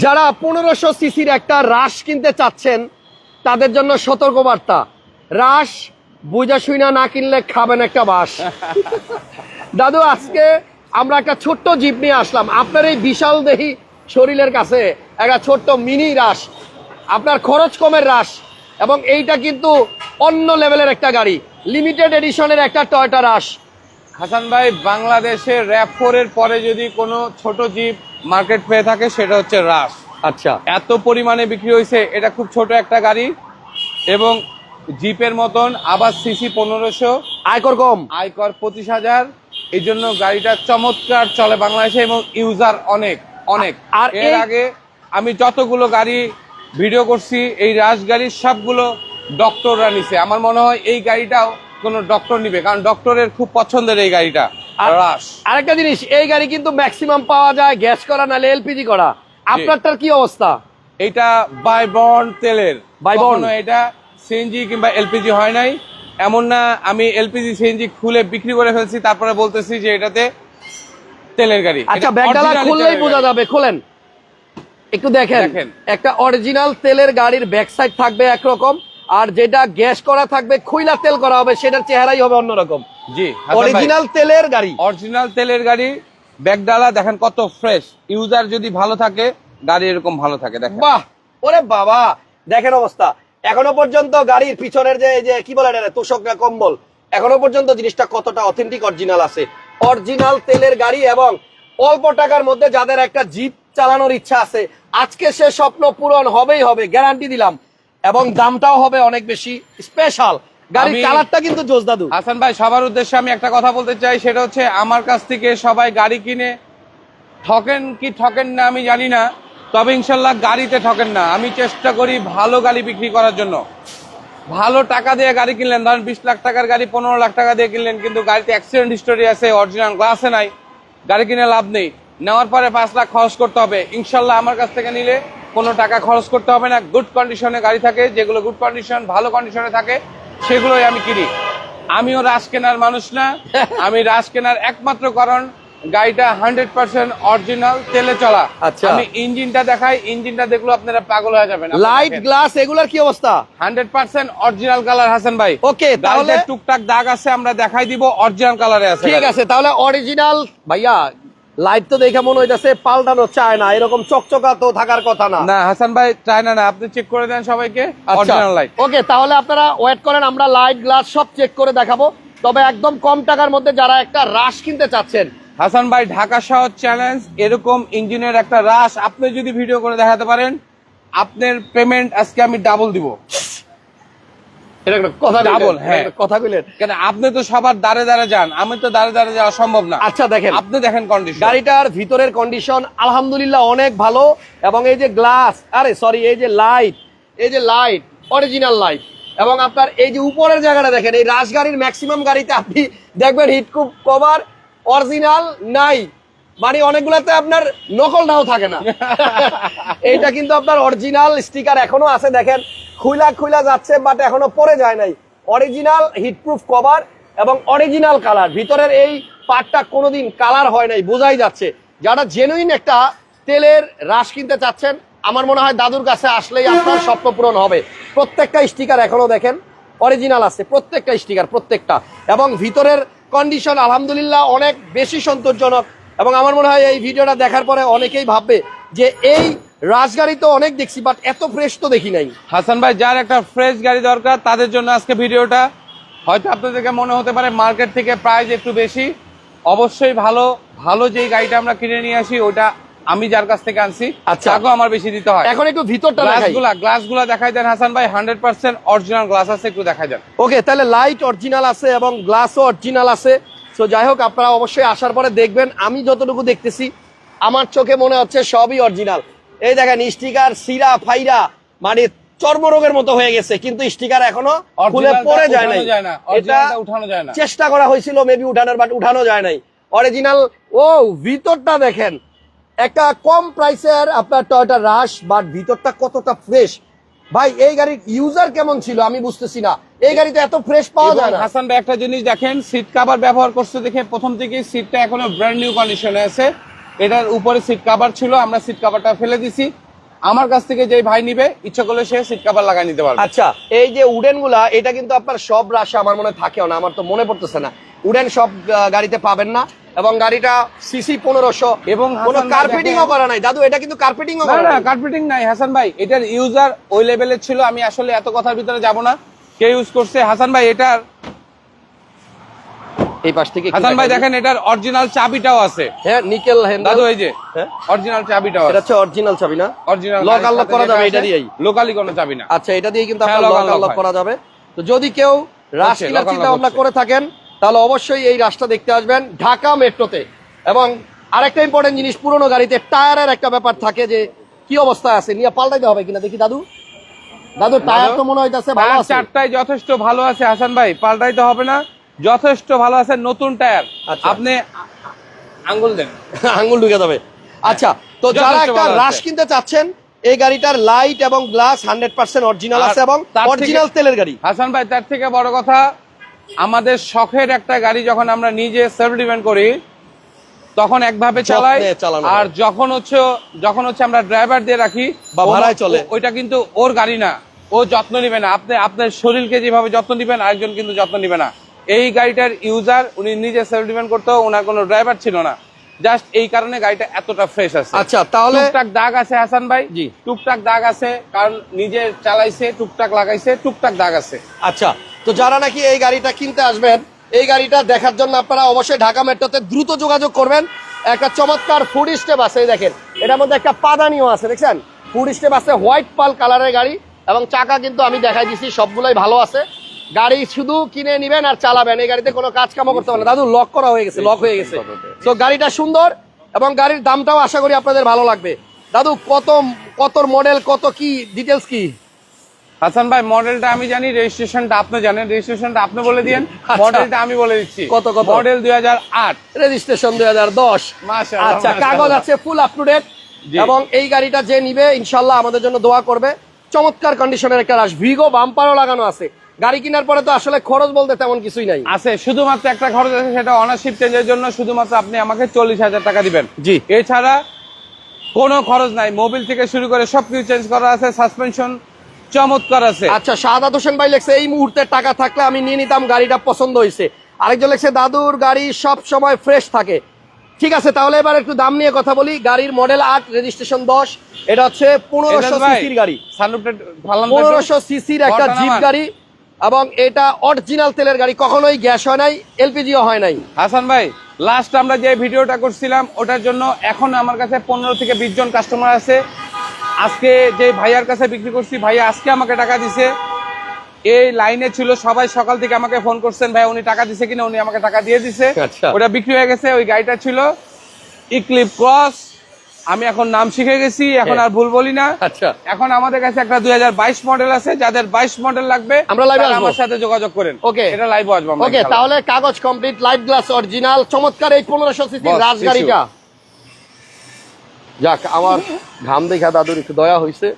যারা পনেরোশো সিসির একটা রাশ কিনতে চাচ্ছেন, তাদের জন্য সতর্কবার্তা। রাশ, বুঝা শুইনা না কিনলে খাবেন একটা বাস। দাদু, আজকে আমরা একটা ছোট্ট জিপ নিয়ে আসলাম। আপনার এই বিশাল দেহি শরীরের কাছে একটা ছোট্ট মিনি রাশ। আপনার খরচ কমের রাশ। এবং এইটা কিন্তু অন্য লেভেলের একটা গাড়ি। লিমিটেড এডিশনের একটা টয়টা রাশ হাসান ভাই বাংলাদেশে র্যাপ ফোরের পরে যদি কোনো ছোট জিপ মার্কেট পেয়ে থাকে সেটা হচ্ছে রাস আচ্ছা। এত পরিমাণে বিক্রি হয়েছে এটা খুব ছোট একটা গাড়ি এবং জিপের মতন আবার সিসি পনেরোশো। আয়কর কম। আয়কর পঁচিশ হাজার। এই জন্য গাড়িটা চমৎকার চলে বাংলাদেশে এবং ইউজার অনেক অনেক। আর এর আগে আমি যতগুলো গাড়ি ভিডিও করছি এই রাশ গাড়ির সবগুলো ডক্টররা নিছে। আমার মনে হয় এই গাড়িটাও কোনো ডক্টর নিবে কারণ ডক্টরের খুব পছন্দের এই গাড়িটা। রাশ আরেকটা জিনিস এই গাড়ি কিন্তু ম্যাক্সিমাম পাওয়া যায় গ্যাস করা নাহলে এলপিজি করা। আপনারটার কি অবস্থা? এটা বাইবর্ন তেলের। বাইবর্ন। কখনো এটা সিএনজি কিংবা এলপিজি হয় নাই। এমন না আমি এলপিজি সিএনজি খুলে বিক্রি করে ফেলছি তারপরে বলতেছি যে এটাতে তেলের গাড়ি। আচ্ছা ব্যাগডালা খুললেই বোঝা যাবে খোলেন। একটু দেখেন দেখেন। একটা অরিজিনাল তেলের গাড়ির ব্যাক সাইড থাকবে একরকম। আর যেটা গ্যাস করা থাকবে খৈলা তেল করা হবে সেটার চেহারাই হবে অন্যরকম। জি অরিজিনাল তেলের গাড়ি। অরিজিনাল তেলের গাড়ি ব্যাগডালা দেখেন কত ফ্রেশ ইউজার যদি ভালো থাকে গাড়ি এরকম ভালো থাকে দেখেন। বাহ! ওরে বাবা! দেখেন অবস্থা। এখনও পর্যন্ত গাড়ির পিছনের যে এই যে কি বলে এটা তোষক না কম্বল? এখনও পর্যন্ত জিনিসটা কতটা অথেন্টিক অরিজিনাল আছে। অরিজিনাল তেলের গাড়ি এবং অল্প টাকার মধ্যে যাদের একটা জিপ চালানোর ইচ্ছা আছে আজকে সে স্বপ্ন পূরণ হবেই হবে গ্যারান্টি দিলাম। এবং দামটাও হবে অনেক বেশি স্পেশাল। গাড়ির কালারটা কিন্তু জোস দাদু। হাসান ভাই সবার উদ্দেশ্যে আমি একটা কথা বলতে চাই সেটা হচ্ছে আমার কাছ থেকে সবাই গাড়ি কিনে ঠকেন কি ঠকেন না আমি জানি না তবে ইনশাল্লাহ গাড়িতে ঠকেন না। আমি চেষ্টা করি ভালো গাড়ি বিক্রি করার জন্য। ভালো টাকা দিয়ে গাড়ি কিনলেন ধরেন বিশ লাখ টাকার গাড়ি পনেরো লাখ টাকা দিয়ে কিনলেন কিন্তু গাড়িতে অ্যাক্সিডেন্ট হিস্টোরি আছে অরিজিনাল গ্লাসে নাই গাড়ি কিনে লাভ নেই। নেওয়ার পরে পাঁচ লাখ খরচ করতে হবে। ইনশাল্লাহ আমার কাছ থেকে নিলে কোনো টাকা খরচ করতে হবে না। গুড কন্ডিশনে গাড়ি থাকে যেগুলো গুড কন্ডিশন ভালো কন্ডিশনে থাকে সেগুলোই আমি কিনি। আমিও রাশ কেনার মানুষ না আমি রাশ কেনার একমাত্র কারণ গাড়িটা হান্ড্রেড পার্সেন্ট অরিজিনাল তেলে চলা। আচ্ছা। আমি ইঞ্জিনটা দেখাই ইঞ্জিনটা দেখল আপনারা পাগল হয়ে যাবেন। লাইট গ্লাস এগুলার কি অবস্থা? Hundred percent original colour Hasan ভাই। ওকে তাহলে টুকটাক দাগ আছে আমরা দেখাই দিব অরিজিনাল কালারে আছে ঠিক আছে তাহলে অরিজিনাল ভাইয়া লাইট তো দেখে মনে হইতেছে পাল্টানো চায় না এরকম চকচকা তো থাকার কথা না। না হাসান ভাই চায় না না আপনি চেক করে দেন সবাইকে অরিজিনাল লাইট ওকে তাহলে আপনারা ওয়েট করেন আমরা লাইট গ্লাস সব চেক করে দেখাবো। তবে একদম কম টাকার মধ্যে যারা একটা রাশ কিনতে চাচ্ছেন। হাসান ভাই ঢাকা শহর চ্যালেঞ্জ এরকম ইঞ্জিনের একটা রাশ আপনি যদি ভিডিও করে দেখাতে পারেন আপনার পেমেন্ট আজকে আমি ডাবল দিব। এটা একটা কথা এটা হ্যাঁ। কথা কইলেন। কেন আপনি তো সবার দাঁড়ে দাঁড়ে যান আমি তো দাঁড়ে দাঁড়ে যাওয়া সম্ভব না। আচ্ছা দেখেন। আপনি দেখেন কন্ডিশন গাড়িটার ভিতরের কন্ডিশন আলহামদুলিল্লাহ অনেক ভালো এবং এই যে গ্লাস আরে সরি এই যে লাইট এই যে লাইট অরিজিনাল লাইট এবং আপনার এই যে উপরের জায়গাটা দেখেন এই রাশ গাড়ির ম্যাক্সিমাম গাড়িতে আপনি দেখবেন হিট হিটকুপ কভার অরিজিনাল নাই। মানে অনেকগুলোতে আপনার নকলটাও থাকে না। এইটা কিন্তু আপনার অরিজিনাল স্টিকার এখনও আছে দেখেন। খুইলা খুইলা যাচ্ছে বাট এখনও পরে যায় নাই। অরিজিনাল হিটপ্রুফ কভার এবং অরিজিনাল কালার ভিতরের এই পার্টটা কোনোদিন কালার হয় নাই বোঝাই যাচ্ছে। যারা জেনুইন একটা তেলের রাশ কিনতে চাচ্ছেন আমার মনে হয় দাদুর কাছে আসলেই আপনার স্বপ্ন পূরণ হবে। প্রত্যেকটা স্টিকার এখনও দেখেন অরিজিনাল আছে প্রত্যেকটা স্টিকার প্রত্যেকটা। এবং ভিতরের কন্ডিশন আলহামদুলিল্লাহ অনেক বেশি সন্তোষজনক। এবং আমার মনে হয় এই ভিডিওটা দেখার পরে অনেকেই ভাববে যে এই রাজগাড়ি তো অনেক দেখছি বাট এত ফ্রেশ তো দেখি নাই। হাসান ভাই যার একটা ফ্রেশ গাড়ি দরকার তাদের জন্য আজকে ভিডিওটা। হয়তো আপনাদেরকে মনে হতে পারে মার্কেট থেকে প্রাইস একটু বেশি। অবশ্যই ভালো ভালো যেই গাড়িটা আমরা কিনে নিয়ে আসি ওটা আমি যার কাছ থেকে আনছি আচ্ছা। তাকেও আমার বেশি দিতে হয়। এখন একটু ভিতরটা গ্লাসগুলা গ্লাসগুলা দেখাই দেন হাসান ভাই হান্ড্রেড পার্সেন্ট অরিজিনাল গ্লাস আছে একটু দেখাই দেন। ওকে তাহলে লাইট অরিজিনাল আছে এবং গ্লাসও অরিজিনাল আছে। তো যাই হোক আপনারা অবশ্যই আসার পরে দেখবেন আমি যতটুকু দেখতেছি আমার চোখে মনে হচ্ছে সবই অরিজিনাল এই দেখেন স্টিকার সিরা ফাইরা মানে চর্মরোগের মতো হয়ে গেছে কিন্তু স্টিকার এখনও খুলে পড়ে যায় নাই। না এটা উঠানো যায় না। চেষ্টা করা হয়েছিল মেবি উঠানোর বাট উঠানো যায় নাই। অরিজিনাল ও ভিতরটা দেখেন। একটা কম প্রাইসের আপনার টয়টা রাশ বাট ভিতরটা কতটা ফ্রেশ ভাই এই গাড়ির ইউজার কেমন ছিল আমি বুঝতেছি না। এই গাড়িতে এত ফ্রেশ পাওয়া যায় না। হাসান ভাই একটা জিনিস দেখেন সিট কভার ব্যবহার করছে দেখে প্রথম থেকে সিটটা এখনও ব্র্যান্ড নিউ কন্ডিশনে আছে। এটার উপরে সিট কভার ছিল আমরা সিট কভারটা ফেলে দিছি। আমার কাছ থেকে যেই ভাই নিবে ইচ্ছা করলে সে সিট কাভার লাগাই নিতে পারবে। আচ্ছা এই যে উডেনগুলা এটা কিন্তু আপনার সব রাশে আমার মনে থাকেও না আমার তো মনে পড়তেছে না। উডেন সব গাড়িতে পাবেন না। এবং গাড়িটা সিসি পনেরোশো। এবং কোনো কার্পেটিং ও করা নাই। দাদু এটা কিন্তু কার্পেটিং ও না করা না কার্পেটিং নাই। হাসান ভাই এটার ইউজার ওই লেভেলের ছিল। আমি আসলে এত কথার ভিতরে যাব না। কে ইউজ করছে? হাসান ভাই এটার এই পাশ থেকে হাসান ভাই দেখেন এটার অরিজিনাল চাবিটাও আছে। হ্যাঁ নিকেল হ্যান্ডেল দাদু এই যে হ্যাঁ? অরিজিনাল চাবিটাও এটা হচ্ছে অরিজিনাল চাবি না? অরিজিনাল lock unlock করা যাবে এটা দিয়েই? লোকালি কোনো চাবি না। আচ্ছা এটা দিয়ে কিন্তু হ্যাঁ, আপনার লক আনলক করা যাবে। তো যদি কেউ রাশ হচ্ছে, চিন্তা ভাবনা করে থাকেন তাহলে অবশ্যই এই রাস্তা দেখতে আসবেন ঢাকা মেট্রোতে। এবং আরেকটা ইম্পর্টেন্ট জিনিস পুরোনো গাড়িতে টায়ারের একটা ব্যাপার থাকে যে কি অবস্থায় আছে নিয়ে পাল্টাইতে হবে কিনা দেখি দাদু। দাদু টায়ার তো মনে হইতাছে ভালো আছে। চারটায় যথেষ্ট ভালো আছে হাসান ভাই পাল্টাইতে হবে না। যথেষ্ট ভালো আছে নতুন টায়ার। আচ্ছা। আপনি আঙ্গুল দেন। আঙ্গুল ঢুকে যাবে। আচ্ছা তো যারা একটা রাশ কিনতে চাচ্ছেন এই গাড়িটার লাইট এবং গ্লাস হান্ড্রেড পার্সেন্ট অরিজিনাল আছে এবং অরিজিনাল তেলের গাড়ি। হাসান ভাই তার থেকে বড় কথা আমাদের শখের একটা গাড়ি যখন আমরা নিজে সেলফ ডিপেন্ড করি তখন একভাবে চালাই আর যখন হচ্ছে যখন হচ্ছে আমরা ড্রাইভার দিয়ে রাখি বা ভাড়ায় চলে। ওইটা কিন্তু ওর গাড়ি না ও যত্ন নিবে না। আপনি আপনার শরীরকে যেভাবে যত্ন নিবেন আরেকজন কিন্তু যত্ন নিবে না। এই গাড়িটার ইউজার উনি নিজে সেলফ ডিপেন্ড করতো ওনার কোনো ড্রাইভার ছিল না। জাস্ট এই কারণে গাড়িটা এতটা ফ্রেশ আছে। আচ্ছা তাহলে টুকটাক দাগ আছে হাসান ভাই? জি। টুকটাক দাগ আছে কারণ নিজে চালাইছে টুকটাক লাগাইছে টুকটাক দাগ আছে। আচ্ছা তো যারা নাকি এই গাড়িটা কিনতে আসবেন, এই গাড়িটা দেখার জন্য আপনারা অবশ্যই ঢাকা মেট্রোতে দ্রুত যোগাযোগ করবেন। একটা চমৎকার ফুড স্টেপ আছে দেখেন। এটার মধ্যে একটা পাদানিও আছে, দেখছেন? ফুড স্টেপ আছে হোয়াইট পাল কালারের গাড়ি এবং চাকা কিন্তু আমি দেখাই দিছি, সবগুলোই ভালো আছে। গাড়ি শুধু কিনে নিবেন আর চালাবেন, এই গাড়িতে কোনো কাজ কামও করতে হবে না। দাদু লক করা হয়ে গেছে লক হয়ে গেছে। তো গাড়িটা সুন্দর এবং গাড়ির দামটাও আশা করি আপনাদের ভালো লাগবে। দাদু, কত কত মডেল কত কি ডিটেলস কি? হাসান ভাই মডেলটা আমি জানি রেজিস্ট্রেশনটা আপনি জানেন। রেজিস্ট্রেশনটা আপনি বলে আচ্ছা। মডেলটা আমি বলে দিচ্ছি। কত, কত? মডেল দুই হাজার আট। রেজিস্ট্রেশন দুই হাজার দশ। মাশাআল্লাহ, আচ্ছা কাগজ আছে ফুল আপ টু ডেট এবং এই গাড়িটা যে নিবে ইনশাল্লাহ আমাদের জন্য দোয়া করবে। চমৎকার কন্ডিশনের একটা রাশ ভিগো বাম্পারও লাগানো আছে। গাড়ি কেনার পরে তো আসলে খরচ বলতে তেমন কিছুই নাই। আছে শুধুমাত্র একটা খরচ আছে সেটা অনারশিপ চেঞ্জের জন্য শুধুমাত্র আপনি আমাকে চল্লিশ হাজার টাকা দিবেন। জি। এছাড়া কোনো খরচ নাই। মোবিল থেকে শুরু করে সবকিছু চেঞ্জ করা আছে সাসপেনশন চমৎকার আছে। আচ্ছা শাহাদাত হোসেন ভাই লেখছে এই মুহূর্তে টাকা থাকলে আমি নিয়ে নিতাম গাড়িটা পছন্দ হয়েছে। আরেকজন লেখছে দাদুর গাড়ি সব সময় ফ্রেশ থাকে। ঠিক আছে তাহলে এবার একটু দাম নিয়ে কথা বলি। গাড়ির মডেল আট রেজিস্ট্রেশন দশ এটা হচ্ছে পনেরোশো সিসির গাড়ি। পনেরোশো সিসির একটা জিপ গাড়ি এবং এটা অরিজিনাল তেলের গাড়ি কখনোই গ্যাস হয় নাই এলপিজিও হয় নাই। হাসান ভাই লাস্ট আমরা যে ভিডিওটা করছিলাম ওটার জন্য এখন আমার কাছে পনেরো থেকে বিশ জন কাস্টমার আছে। আজকে যে ভাইয়ার কাছে বিক্রি করছি ভাইয়া আজকে আমাকে টাকা দিছে। এই লাইনে ছিল সবাই সকাল থেকে আমাকে ফোন করছেন ভাই উনি টাকা দিছে কিনা উনি আমাকে টাকা দিয়ে দিছে। আচ্ছা। ওটা বিক্রি হয়ে গেছে ওই গাড়িটা ছিল। ইক্লিপ ক্রস আমি এখন নাম শিখে গেছি এখন আর ভুল বলি না। আচ্ছা। এখন আমাদের কাছে একটা দুই হাজার বাইশ মডেল আছে যাদের বাইশ মডেল লাগবে আমরা এ আমার সাথে যোগাযোগ করেন। ওকে এটা লাইভ আসব ওকে তাহলে কাগজ কমপ্লিট লাইভ গ্লাস অরিজিনাল চমৎকার এই পনেরোশো সিসির বস, রাজ গাড়িটা যাক আমার ঘাম দেখা দাদুর একটু দয়া হয়েছে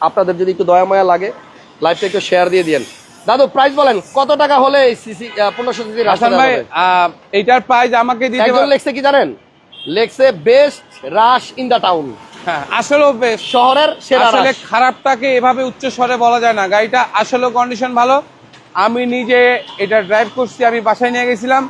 আপনাদের যদি একটু দয়া ময়া লাগে লাইভটা একটু শেয়ার দিয়ে দিয়েন। দাদু প্রাইস বলেন কত টাকা হলে সিসি পনেরোশো সিসি ভাই এইটার প্রাইস আমাকে দিতে একজন লেখছে কি জানেন? লেখছে বেস্ট রাশ ইন টাউন বেশ শহরের সেরা আসলে খারাপটাকে এভাবে উচ্চ স্বরে বলা যায় না। গাড়িটা আসলে কন্ডিশন ভালো। আমি নিজে এটা ড্রাইভ করছি আমি বাসায় নিয়ে গেছিলাম।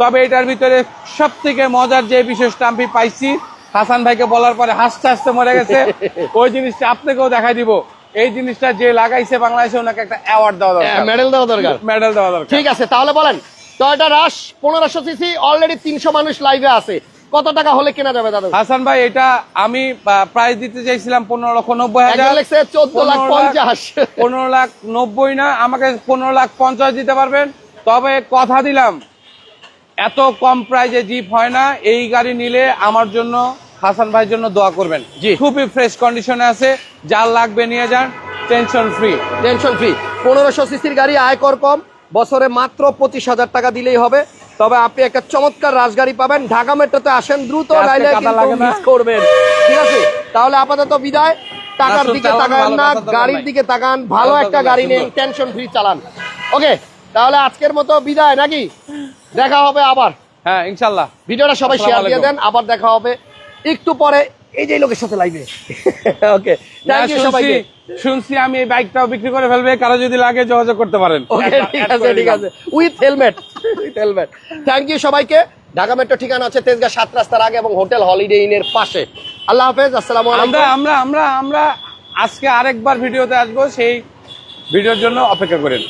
তবে এটার ভিতরে সব থেকে মজার যে বিশেষটা আমি পাইছি হাসান ভাইকে বলার পরে হাসতে হাসতে মরে গেছে। ওই জিনিসটা আপনাকেও দেখাই দিব। এই জিনিসটা যে লাগাইছে বাংলাদেশে ওনাকে একটা অ্যাওয়ার্ড দেওয়া দরকার। মেডেল দেওয়া দরকার। মেডেল দেওয়া দরকার। ঠিক আছে তাহলে বলেন টয়টা রাশ পনেরোশো সিসি অলরেডি তিনশো মানুষ লাইভে আছে। কত টাকা হলে কেনা যাবে দাদা? হাসান ভাই এটা আমি প্রাইস দিতে চাইছিলাম পনেরো লক্ষ নব্বই হাজার। চোদ্দ লাখ- পঞ্চাশ। পনেরো লাখ নব্বই না আমাকে পনেরো লাখ পঞ্চাশ দিতে পারবেন। তবে কথা দিলাম এত কম প্রাইজে জিপ হয় না এই গাড়ি নিলে আমার জন্য হাসান ভাইয়ের জন্য দোয়া করবেন। জি। খুবই ফ্রেশ কন্ডিশনে আছে যার লাগবে নিয়ে যান টেনশন ফ্রি টেনশন ফ্রি পনেরোশো সিসির গাড়ি আয়কর কম বছরে মাত্র পঁচিশ হাজার টাকা দিলেই হবে। তবে আপনি একটা চমৎকার রাজগাড়ি পাবেন। ঢাকা মেট্রোতে আসেন দ্রুত করবেন। ঠিক আছে? তাহলে আপাতত বিদায়। টাকার দিকে তাকান না গাড়ির দিকে তাকান ভালো একটা গাড়ি নেন টেনশন ফ্রি চালান। ওকে তাহলে আজকের মতো বিদায় নাকি? দেখা হবে আবার। হ্যাঁ ইনশাল্লাহ। ভিডিওটা সবাই শেয়ার দিয়ে দেন আবার দেখা হবে। একটু পরে এই যে লোকের সাথে লাইভে ওকে থ্যাংক ইউ সবাইকে। শুনছি আমি এই বাইকটাও বিক্রি করে ফেলবে কারও যদি লাগে যোগাযোগ করতে পারেন। ওকে ঠিক আছে ঠিক আছে। With helmet with helmet thank you সবাইকে। ঢাকা মেট্রো ঠিকানা আছে তেজগাঁ সাত রাস্তার আগে এবং হোটেল হলিডে ইনের পাশে। আল্লাহ হাফেজ আসসালামু আলাইকুম। আমরা আমরা আমরা আমরা আজকে আরেকবার ভিডিওতে আসব সেই ভিডিওর জন্য অপেক্ষা করেন।